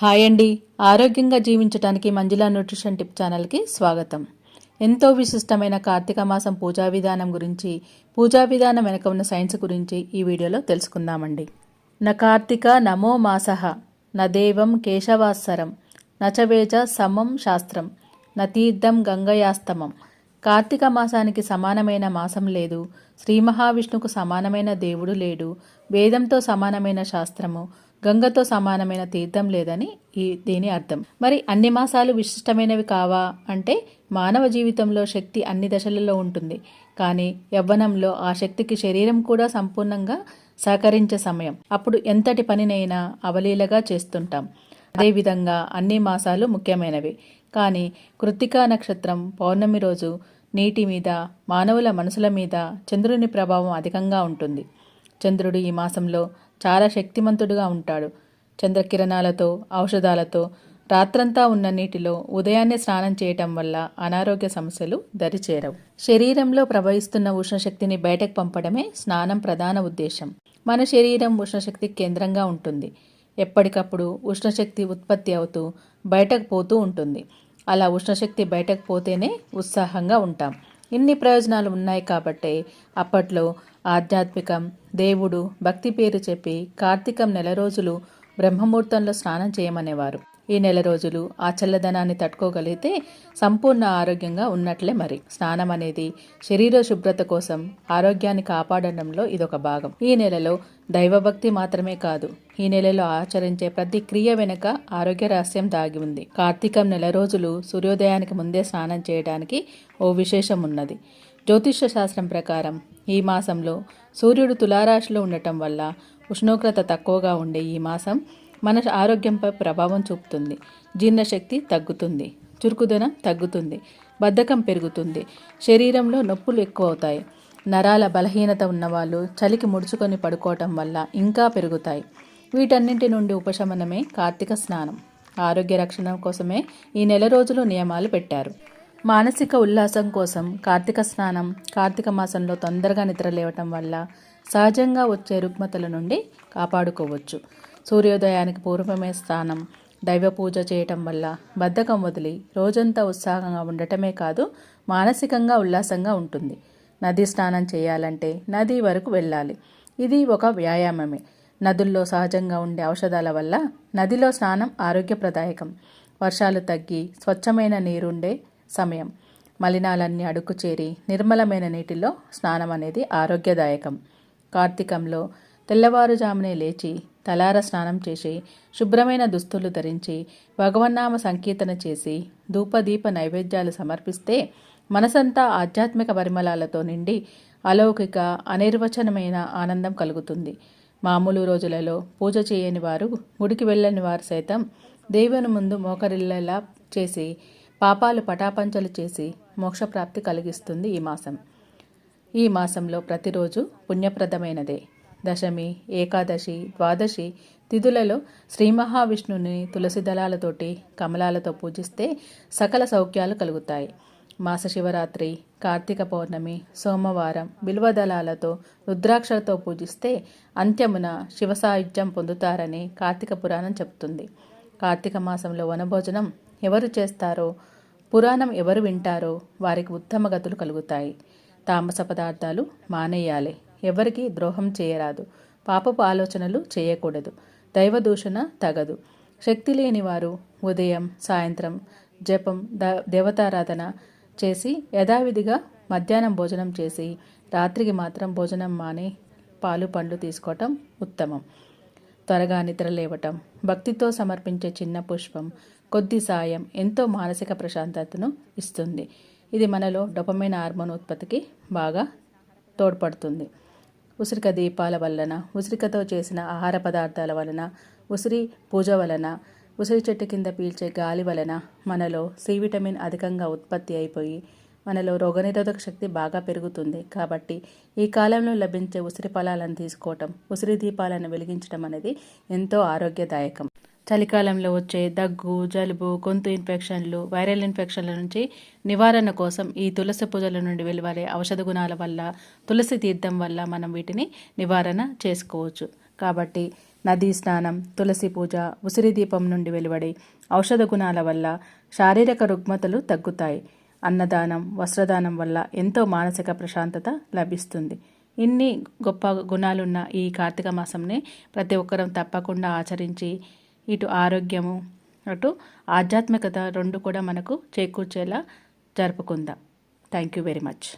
Hi అండి. ఆరోగ్యంగా జీవించడానికి మంజులా న్యూట్రిషన్ టిప్ ఛానల్కి స్వాగతం. ఎంతో విశిష్టమైన కార్తీక మాసం పూజా విధానం గురించి పూజా విధానం వెనక ఉన్న సైన్స్ గురించి ఈ వీడియోలో తెలుసుకుందామండి. న కార్తీక నమో మాసః న దేవం కేశవాసరం నచవేజ సమం శాస్త్రం నతీర్థం తీర్థం గంగయాస్తమం. కార్తీక మాసానికి సమానమైన మాసం లేదు. శ్రీ మహావిష్ణుకు సమానమైన దేవుడు లేడు. వేదంతో సమానమైన శాస్త్రము. గంగతో సమానమైన తీర్థం లేదని ఈ దీని అర్థం. మరి అన్ని మాసాలు విశిష్టమైనవి కావా? అంటే మానవ జీవితంలో శక్తి అన్ని దశలలో ఉంటుంది. కానీ యవ్వనంలో ఆ శక్తికి శరీరం కూడా సంపూర్ణంగా సహకరించే సమయం. అప్పుడు ఎంతటి పనినైనా అవలీలగా చేస్తుంటాం. అదేవిధంగా అన్ని మాసాలు ముఖ్యమైనవి. కానీ కృత్తికా నక్షత్రం పౌర్ణమి రోజు నీటి మీద మానవుల మనసుల మీద చంద్రుని ప్రభావం అధికంగా ఉంటుంది. చంద్రుడు ఈ మాసంలో చాలా శక్తిమంతుడుగా ఉంటాడు. చంద్రకిరణాలతో ఔషధాలతో రాత్రంతా ఉన్న నీటిలో ఉదయాన్నే స్నానం చేయటం వల్ల అనారోగ్య సమస్యలు దరిచేరవు. శరీరంలో ప్రవహిస్తున్న ఉష్ణశక్తిని బయటకు పంపడమే స్నానం ప్రధాన ఉద్దేశం. మన శరీరం ఉష్ణశక్తి కేంద్రంగా ఉంటుంది. ఎప్పటికప్పుడు ఉష్ణశక్తి ఉత్పత్తి అవుతూ బయటకు పోతూ ఉంటుంది. అలా ఉష్ణశక్తి బయటకు పోతేనే ఉత్సాహంగా ఉంటాం. ఇన్ని ప్రయోజనాలు ఉన్నాయి కాబట్టే అప్పట్లో ఆధ్యాత్మికం. దేవుడు భక్తి పేరు చెప్పి కార్తీకం నెల రోజులు బ్రహ్మముహూర్తంలో స్నానం చేయమనేవారు. ఈ నెల రోజులు ఆ చల్లదనాన్ని తట్టుకోగలిగితే సంపూర్ణ ఆరోగ్యంగా ఉన్నట్లే మరి. స్నానం అనేది శరీర శుభ్రత కోసం ఆరోగ్యాన్ని కాపాడడంలో ఇదొక భాగం. ఈ నెలలో దైవభక్తి మాత్రమే కాదు ఈ నెలలో ఆచరించే ప్రతి క్రియ వెనుక ఆరోగ్య రహస్యం దాగి ఉంది. కార్తీకం నెల రోజులు సూర్యోదయానికి ముందే స్నానం చేయడానికి ఓ విశేషం ఉన్నది. జ్యోతిష్య శాస్త్రం ప్రకారం ఈ మాసంలో సూర్యుడు తులారాశిలో ఉండటం వల్ల ఉష్ణోగ్రత తక్కువగా ఉండే ఈ మాసం మన ఆరోగ్యంపై ప్రభావం చూపుతుంది. జీర్ణశక్తి తగ్గుతుంది. చురుకుదనం తగ్గుతుంది. బద్ధకం పెరుగుతుంది. శరీరంలో నొప్పులు ఎక్కువ అవుతాయి నరాల బలహీనత ఉన్నవాళ్ళు చలికి ముడుచుకొని పడుకోవటం వల్ల ఇంకా పెరుగుతాయి. వీటన్నింటి నుండి ఉపశమనమే కార్తీక స్నానం. ఆరోగ్య రక్షణ కోసమే ఈ నెల రోజులు నియమాలు పెట్టారు. మానసిక ఉల్లాసం కోసం కార్తీక స్నానం కార్తీక మాసంలో తొందరగా నిద్ర లేవటం వల్ల సహజంగా వచ్చే రుగ్మతల నుండి కాపాడుకోవచ్చు. సూర్యోదయానికి పూర్వమే స్నానం దైవ పూజ చేయటం వల్ల బద్ధకం వదిలి రోజంతా ఉత్సాహంగా ఉండటమే కాదు మానసికంగా ఉల్లాసంగా ఉంటుంది. నది స్నానం చేయాలంటే నది వరకు వెళ్ళాలి. ఇది ఒక వ్యాయామమే. నదుల్లో సహజంగా ఉండే ఔషధాల వల్ల నదిలో స్నానం ఆరోగ్యప్రదాయకం. వర్షాలు తగ్గి స్వచ్ఛమైన నీరుండే సమయం. మలినాలన్నీ అడుగు చేరి నిర్మలమైన నీటిలో స్నానం అనేది ఆరోగ్యదాయకం. కార్తీకంలో తెల్లవారుజామునే లేచి తలార స్నానం చేసి శుభ్రమైన దుస్తులు ధరించి భగవన్నామ సంకీర్తన చేసి ధూపదీప నైవేద్యాలు సమర్పిస్తే మనసంతా ఆధ్యాత్మిక పరిమళాలతో నిండి అలౌకిక అనిర్వచనమైన ఆనందం కలుగుతుంది. మామూలు రోజులలో పూజ చేయని వారు గుడికి వెళ్ళని వారు సైతం దేవుని ముందు మోకరిల్లేలా చేసి పాపాలు పటాపంచలు చేసి మోక్షప్రాప్తి కలిగిస్తుంది ఈ మాసం. ఈ మాసంలో ప్రతిరోజు పుణ్యప్రదమైనదే. దశమి ఏకాదశి ద్వాదశి తిథులలో శ్రీ మహావిష్ణుని తులసి దళాలతోటి కమలాలతో పూజిస్తే సకల సౌఖ్యాలు కలుగుతాయి. మాస శివరాత్రి కార్తీక పౌర్ణమి సోమవారం బిల్వదళాలతో రుద్రాక్షలతో పూజిస్తే అంత్యమున శివ సాయుధ్యం పొందుతారని కార్తీక పురాణం చెప్తుంది కార్తీక మాసంలో వనభోజనం ఎవరు చేస్తారో పురాణం ఎవరు వింటారో వారికి ఉత్తమ గతులు కలుగుతాయి. తామస పదార్థాలు మానేయాలి. ఎవరికి ద్రోహం చేయరాదు. పాపపు ఆలోచనలు చేయకూడదు. దైవదూషణ తగదు. శక్తి లేని వారు ఉదయం సాయంత్రం జపం ద దేవతారాధన చేసి యథావిధిగా మధ్యాహ్నం భోజనం చేసి రాత్రికి మాత్రం భోజనం మాని పాలు పండ్లు తీసుకోవటం ఉత్తమం. త్వరగా నిద్ర లేవటం భక్తితో సమర్పించే చిన్న పుష్పం కొద్ది సాయం ఎంతో మానసిక ప్రశాంతతను ఇస్తుంది. ఇది మనలో డొపమైన హార్మోన్ ఉత్పత్తికి బాగా తోడ్పడుతుంది. ఉసిరిక దీపాల వలన ఉసిరికతో చేసిన ఆహార పదార్థాల వలన ఉసిరి పూజ వలన ఉసిరి చెట్టు కింద పీల్చే గాలి వలన మనలో సి విటమిన్ అధికంగా ఉత్పత్తి అయిపోయి మనలో రోగనిరోధక శక్తి బాగా పెరుగుతుంది. కాబట్టి ఈ కాలంలో లభించే ఉసిరి ఫలాలను తీసుకోవటం ఉసిరి దీపాలను వెలిగించడం అనేది ఎంతో ఆరోగ్యదాయకం. చలికాలంలో వచ్చే దగ్గు జలుబు గొంతు ఇన్ఫెక్షన్లు వైరల్ ఇన్ఫెక్షన్ల నుంచి నివారణ కోసం ఈ తులసి పూజల నుండి వెలువడే ఔషధ గుణాల వల్ల తులసి తీర్థం వల్ల మనం వీటిని నివారణ చేసుకోవచ్చు. కాబట్టి నదీ స్నానం తులసి పూజ ఉసిరి దీపం నుండి వెలువడే ఔషధ గుణాల వల్ల శారీరక రుగ్మతలు తగ్గుతాయి. అన్నదానం వస్త్రదానం వల్ల ఎంతో మానసిక ప్రశాంతత లభిస్తుంది. ఇన్ని గొప్ప గుణాలున్న ఈ కార్తీక మాసంని ప్రతి ఒక్కరం తప్పకుండా ఆచరించి ఇటు ఆరోగ్యము అటు ఆధ్యాత్మికత రెండు కూడా మనకు చేకూర్చేలా జరుపుకుందాం. Thank you very much